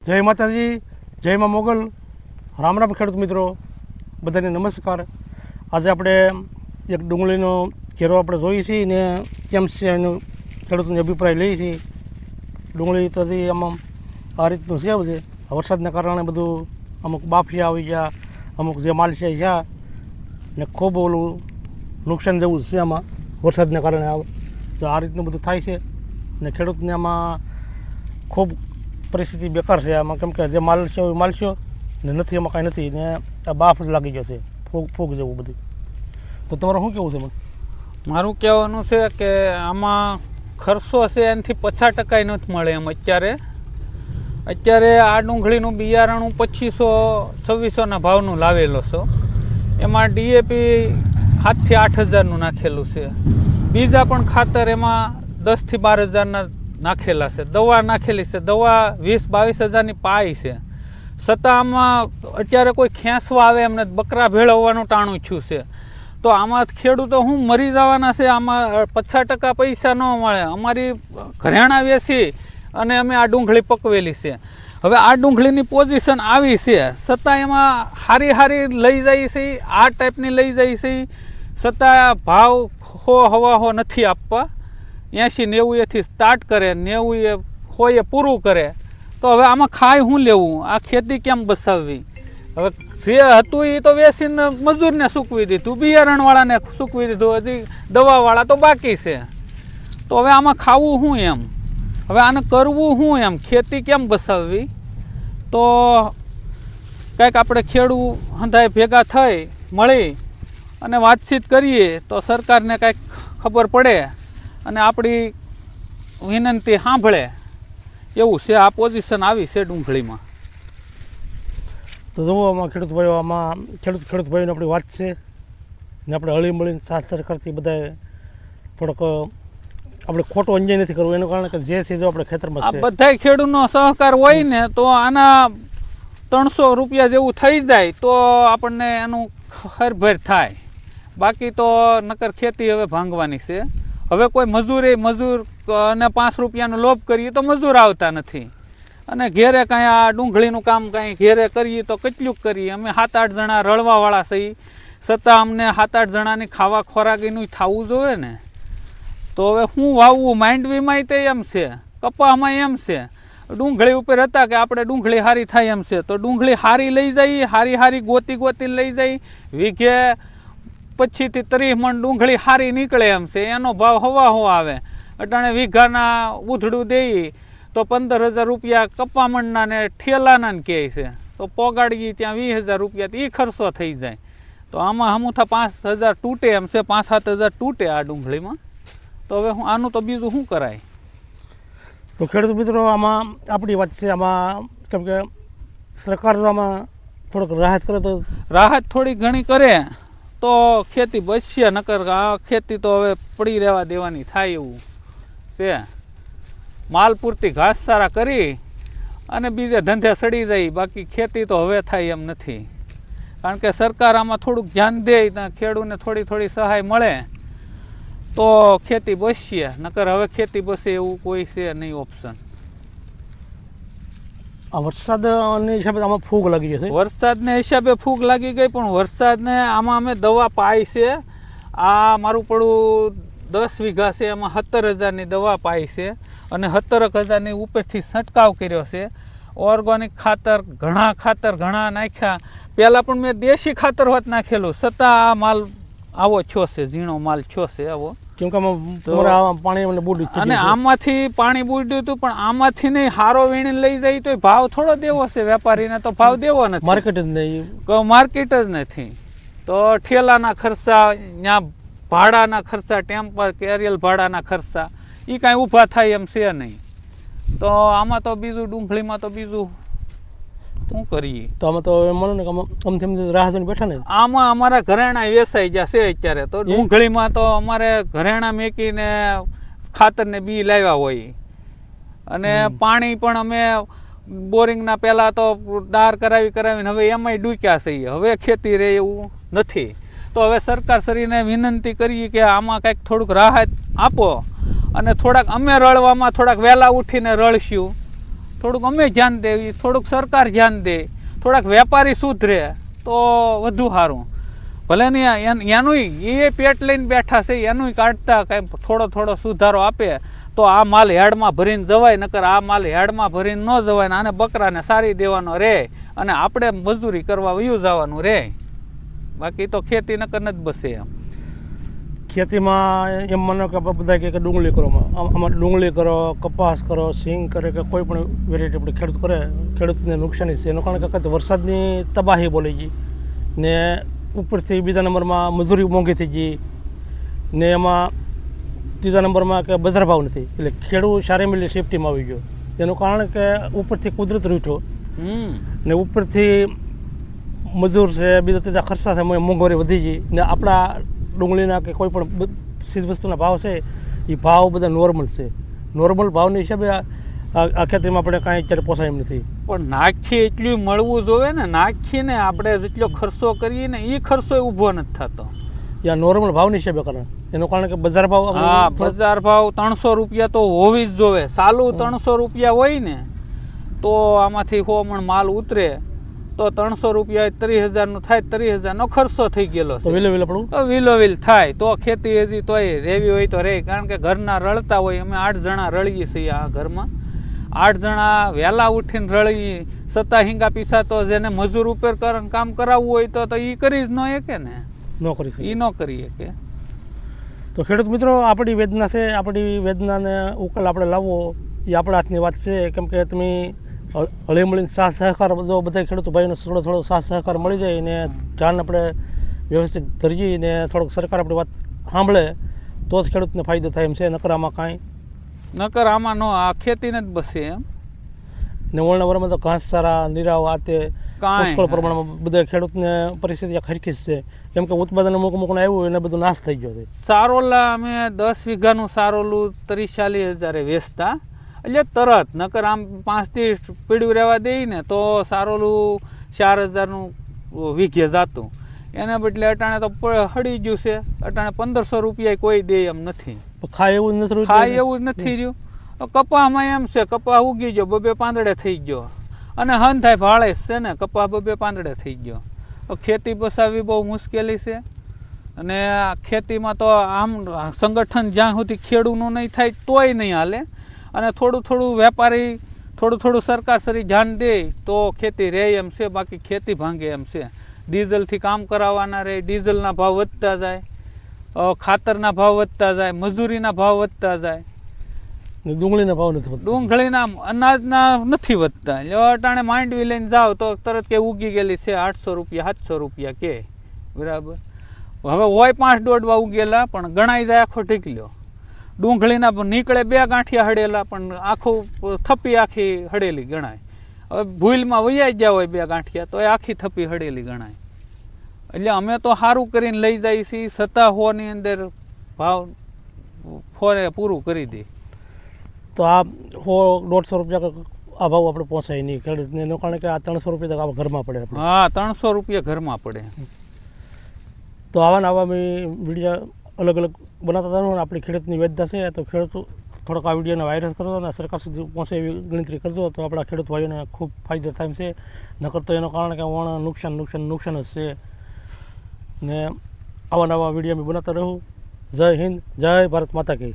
જય માતાજી, જય મા મોગલ. રામ રામ ખેડૂત મિત્રો, બધાને નમસ્કાર. આજે આપણે એક ડુંગળીનો ઘેરો આપણે જોઈએ છીએ ને કેમ છે એનો ખેડૂતનો અભિપ્રાય લઈએ છીએ. ડુંગળી તો આમ આ રીતનું છે બધે. વરસાદના કારણે બધું અમુક બાફિયા આવી ગયા, અમુક જે માલ છે ગયા ને ખૂબ ઓલું નુકસાન જેવું છે આમાં વરસાદના કારણે. આ તો આ રીતનું બધું થાય છે ને ખેડૂતને આમાં ખૂબ પરિસ્થિતિ બેકાર છે. આમાં કેમ કે જે માલ છે એ માલ છે ને નથી, એમાં કાંઈ નથી. ને આ બાફ લાગી ગયો છે. ફૂગ ફૂગ જેવું બધું. તો તમારે શું કેવું છે મને? મારું કહેવાનું છે કે આમાં ખર્ચો છે એનાથી પચાસ ટકા નથી મળે એમ અત્યારે. અત્યારે આ ડુંગળીનું બિયારણું પચીસો, છવ્વીસોના ભાવનું લાવેલો છો. એમાં ડીએપી સાતથી આઠ હજારનું નાખેલું છે. બીજા પણ ખાતર એમાં દસથી બાર હજારના નાખેલા છે. દવા નાખેલી છે. દવા વીસ બાવીસ હજારની પાઈ છે. છતાં આમાં અત્યારે કોઈ ખેંચવા આવે એમને બકરા ભેળવવાનું ટાણું થયું છે. તો આમાં ખેડૂતો હું મરી જવાના છે. આમાં પચાસ ટકા પૈસા ન મળે. અમારી ઘરેણાં વેચી અને અમે આ ડુંગળી પકવેલી છે. હવે આ ડુંગળીની પોઝિશન આવી છે. છતાં એમાં હારી હારી લઈ જાય છે. આ ટાઈપની લઈ જાય છે. છતાં ભાવ હો હવા હો નથી આપવા. એંશી નેવું એથી સ્ટાર્ટ કરે નેવું એ હોય એ પૂરું કરે. તો હવે આમાં ખાય શું લેવું? આ ખેતી કેમ બસાવવી? હવે જે હતું એ તો વેસીને મજૂરને સૂકવી દીધું, બિયારણવાળાને સૂકવી દીધું, હજી દવાવાળા તો બાકી છે. તો હવે આમાં ખાવું શું એમ? હવે આને કરવું શું એમ? ખેતી કેમ બસાવવી? તો કંઈક આપણે ખેડૂ હંધાય ભેગા થઈ, મળી અને વાતચીત કરીએ, તો સરકારને કંઈક ખબર પડે. અને આપણી વિનંતી સાંભળે એવું છે આ પોઝિશન આવી છે ડુંગળીમાં. તો જુઓ આમાં ખેડૂત ભાઈઓ આમાં ખેડૂત ખેડૂત ભાઈઓની આપણી વાત છે. ને આપણે હળી મળીને સાથ સરકારથી બધાએ થોડોક આપણે ખોટો અન્યાય નથી કરવો એનું કારણ કે જે છે જો આપણે ખેતરમાં બધા ખેડૂતનો સહકાર હોય ને તો આના ત્રણસો રૂપિયા જેવું થઈ જાય તો આપણને એનું ખરભેર થાય. બાકી તો નકર ખેતી હવે ભાંગવાની છે. હવે કોઈ મજૂરી મજૂર અને પાંચ રૂપિયાનો લોભ કરીએ તો મજૂર આવતા નથી. અને ઘેરે કાંઈ આ ડુંગળીનું કામ કાંઈ ઘેરે કરીએ તો કેટલું કરીએ? અમે સાત આઠ જણા રળવાવાળા છીએ. છતાં અમને સાત આઠ જણાની ખાવા ખોરાકીનું થવું જોઈએ ને. તો હવે હું વાવવું માંડવીમાંય તે એમ છે. કપામાં એમ છે. ડુંગળી ઉપર હતા કે આપણે ડુંગળી હારી થાય એમ છે. તો ડુંગળી હારી લઈ જઈએ હારી હારી ગોતી ગોતી લઈ જઈ વીઘે પછીથી ત્રીસ મણ ડુંગળી હારી નીકળે એમ છે એનો ભાવ હવા હો આવે. અટાણે વીઘાના ઉધડું દઈ તો પંદર હજાર રૂપિયા કપામણના ને ઠેલાના ને કહે છે. તો પોગાડીએ ત્યાં વીસ હજાર રૂપિયા એ ખર્ચો થઈ જાય. તો આમાં હમુથા પાંચ હજાર તૂટે એમ છે પાંચ સાત હજાર તૂટે આ ડુંગળીમાં. તો હવે હું આનું તો બીજું શું કરાય? તો ખેડૂત મિત્રો આમાં આપણી વાત છે આમાં કેમ કે સરકાર આમાં થોડોક રાહત કરે તો રાહત થોડી ઘણી કરે. તો ખેતી બચશે, નકર આ ખેતી તો હવે પડી રહેવા દેવાની થાય એવું છે. માલ પૂરતી ઘાસચારા કરી અને બીજે ધંધે સડી જાય, બાકી ખેતી તો હવે થાય એમ નથી. કારણ કે સરકાર આમાં થોડુંક ધ્યાન દે ખેડૂને થોડી થોડી સહાય મળે, તો ખેતી બચશે, નકર હવે ખેતી બસે એવું કોઈ છે નહીં ઓપ્શન વરસાદની હિસાબે આમાં ફૂગ લાગી જશે? વરસાદને હિસાબે ફૂગ લાગી ગઈ, પણ વરસાદને આમાં અમે દવા પાઈ છે. આ મારું પડું દસ વીઘા છે એમાં સત્તર હજારની દવા પાઈ છે અને સત્તરક હજારની ઉપરથી છંટકાવ કર્યો છે. ઓર્ગોનિક ખાતર, ઘણા ખાતર, ઘણા નાખ્યા. પહેલાં પણ મેં દેશી ખાતર હોત નાખેલું, છતાં આ માલ આવો છો છે, ઝીણો માલ છો છે આવો. કેમ કે પાણી મને બહુ અને આમાંથી પાણી બુડ્યું હતું પણ આમાંથી નહીં હારો વીણીને લઈ જાય તો ભાવ થોડો દેવો છે વેપારીને તો ભાવ દેવો નથી. માર્કેટ જ નહીં. માર્કેટ જ નથી. તો ઠેલાના ખર્ચા ત્યાં ભાડાના ખર્ચા ટેમ્પર કેરિયલ ભાડાના ખર્ચા એ કાંઈ ઊભા થાય એમ છે નહીં. તો આમાં તો બીજું ડુંગળીમાં તો બીજું શું કરીએ? તો આમાં તો માનો ને આમાં આમથી રાહ જોઈને બેઠા ને. આમાં અમારા ઘરેણા વેસાઈ ગયા છે અત્યારે. તો ડુંગળીમાં તો અમારે ઘરેણા મેકીને ખાતરને બી લાવ્યા હોય. અને પાણી પણ અમે બોરિંગના પહેલાં તો દાર કરાવી કરાવીને હવે એમાંય ડૂક્યા છીએ હવે ખેતી રહે એવું નથી. તો હવે સરકાર શ્રીને વિનંતી કરીએ કે આમાં કંઈક થોડુંક રાહત આપો. અને થોડાક અમે રળવામાં થોડાક વહેલા ઉઠીને રળશું. થોડુંક અમે ધ્યાન દેવી થોડુંક સરકાર ધ્યાન દે, થોડાક વેપારી સુધરે તો વધુ સારું. ભલે ને એન- એનુંય એ પેટ લઈને બેઠા છે એનુંય કાઢતા કાંઈ થોડો થોડો સુધારો આપે, તો આ માલ હેડમાં ભરીને જવાય, નકર આ માલ હેડમાં ભરીને ન જવાય ને આને બકરાને સારી દેવાનો રહે અને આપણે મજૂરી કરવા વયું જવાનું રહે બાકી તો ખેતી નકર નથી બસે એમ. ખેતીમાં એમ માનો કે આપણે બધા કહે કે ડુંગળી કરો. આમાં આમાં ડુંગળી કરો કપાસ કરો સિંગ કરે કે કોઈ પણ વેરાયટી આપણે ખેડૂત કરે ખેડૂતને નુકસાની છે. એનું કારણ કે વરસાદની તબાહી બોલી ગઈ ને ઉપરથી બીજા નંબરમાં મજૂરી મોંઘી થઈ ગઈ ને એમાં ત્રીજા નંબરમાં કે બજાર ભાવ નથી. એટલે ખેડૂત સારી મિલી સેફટીમાં આવી ગયો. એનું કારણ કે ઉપરથી કુદરત રૂઠો. ને ઉપરથી મજૂર છે બીજા ત્રીજા ખર્ચા છે મોંઘવારી વધી ગઈ ને આપણા ડુંગળીના કે કોઈ પણ બ- ચીજ વસ્તુના ભાવ છે એ ભાવ બધા નોર્મલ છે. નોર્મલ ભાવની હિસાબે આ ખેતીમાં આપણે કાંઈ અત્યારે પોસાય એમ નથી. પણ નાખીએ એટલું મળવું જોવે ને નાખીને આપણે જેટલો ખર્ચો કરીએ ને એ ખર્ચો ઊભો નથી થતો. યા નોર્મલ ભાવની હિસાબે કારણ એનું કારણ કે બજાર ભાવ હા બજાર ભાવ ત્રણસો રૂપિયા તો હોવી જ જોવે. સાલું ત્રણસો રૂપિયા હોય ને તો આમાંથી સો મણ માલ ઉતરે. તો ત્રણસો રૂપિયા ત્રીસ હજારનો થાય ત્રીસ હજારનો ખર્ચો થઈ ગયેલો છે. વિલોવિલ થાય. તો ખેતી હજી તોય રેવી હોય તો રે કારણ કે ઘરના રળતા હોય અમે આઠ જણા રળીએ છીએ આ ઘરમાં. આઠ જણા વહેલા ઉઠીને રળીએ સત્તા હિંગા પીસા તો જેને મજૂર ઉપર કામ કરાવવું હોય તો તો એ કરી જ ન શકે ને. ન કરી એ ન કરી શકે. તો ખેડૂત મિત્રો આપણી વેદના છે આપણી વેદનાને ઉકેલ આપણે લાવવો એ આપણા હાથની વાત છે. કેમ કે તમે હળી મળીને સાથ સહકાર બધો બધા ખેડૂત ભાઈનો થોડો થોડો સાથ સહકાર મળી જાય અને ધ્યાન આપણે વ્યવસ્થિત ધરીએ ને થોડોક સરકાર આપણી વાત સાંભળે તો જ ખેડૂતને ફાયદો થાય એમ છે. નકર આમાં કાંઈ નકર આમાં નો આ ખેતીને જ બસે એમ. ને વળના વરમાં તો ઘાસચારા નિરાવ આ તે પુષ્કળ પ્રમાણમાં બધા ખેડૂતને પરિસ્થિતિ ખરખી છે. કેમ કે ઉત્પાદન અમુક અમુક આવ્યું એને બધું નાશ થઈ ગયો છે. સારોલા અમે દસ વીઘાનું સારોલું ત્રીસ ચાલીસ હજારે વેચતા. એટલે તરત નકર આમ પાંચથી પીડ્યું રહેવા દઈ ને તો સારોલું ચાર હજારનું વીઘે જાતું. એને બદલે અટાણે તો હળી ગયું છે. અટાણે પંદરસો રૂપિયા કોઈ દે એમ નથી. ખાય એવું જ નથી ખાય એવું જ નથી રહ્યું. કપાહમાં કપામાં એમ છે કપા ઉગી ગયો બબે પાંદડે થઈ ગયો. અને હન થાય ભાળે છે ને કપા બબે પાંદડે થઈ ગયો. ખેતી બસાવવી બહુ મુશ્કેલી છે. અને આ ખેતીમાં તો આમ સંગઠન જ્યાં સુધી ખેડૂનું નહીં થાય તોય નહીં હાલે. અને થોડું થોડું વેપારી થોડું થોડું સરકારશ્રી ધ્યાન દે તો ખેતી રહે એમ છે બાકી ખેતી ભાંગે એમ છે. ડીઝલથી કામ કરાવવાના રહે ડીઝલના ભાવ વધતા જાય ખાતરના ભાવ વધતા જાય મજૂરીના ભાવ વધતા જાય. ડુંગળીના ભાવ નથી વધતા. ડુંગળીના અનાજના નથી વધતા. એટલે અટાણે માંડવી લઈને જાઓ તો તરત કે ઉગી ગયેલી છે આઠસો રૂપિયા સાતસો રૂપિયા કે. બરાબર? હવે હોય પાંચ દોઢવા ઉગેલા પણ ગણાઈ જાય આખો ઢીકલ્યો ડુંગળીના નીકળે બે ગાંઠિયા હડેલા પણ આખું થપ્પી આખી હડેલી ગણાય. હવે ભૂલમાં વૈયા ગયા હોય બે ગાંઠિયા તો એ આખી થપ્પી હડેલી ગણાય. એટલે અમે તો સારું કરીને લઈ જઈએ છીએ છતાં હોની અંદર ભાવ ફોરે પૂરું કરી દે. તો આ હો દોઢસો રૂપિયા આ ભાવ આપણે પહોંચાય નહીં. ખેડૂતને એનું કારણ કે આ ત્રણસો રૂપિયા તો ઘરમાં પડે હા ત્રણસો રૂપિયા ઘરમાં પડે. તો આવા ને આવા મેં વીડિયો અલગ અલગ બનાવતા હતા અને આપણી ખેડૂતની વેદના છે તો ખેડૂતો થોડોક આ વિડીયોને વાયરસ કરતો અને સરકાર સુધી પહોંચે એવી ગણતરી કરજો તો આપણા ખેડૂત ભાઈઓને ખૂબ ફાયદો થાય છે. નકર તો એનું કારણ કે વણ નુકસાન નુકસાન નુકસાન જ છે. ને આવા નવા વીડિયો અમે બનાવતા રહું. જય હિન્દ, જય ભારત માતા કી.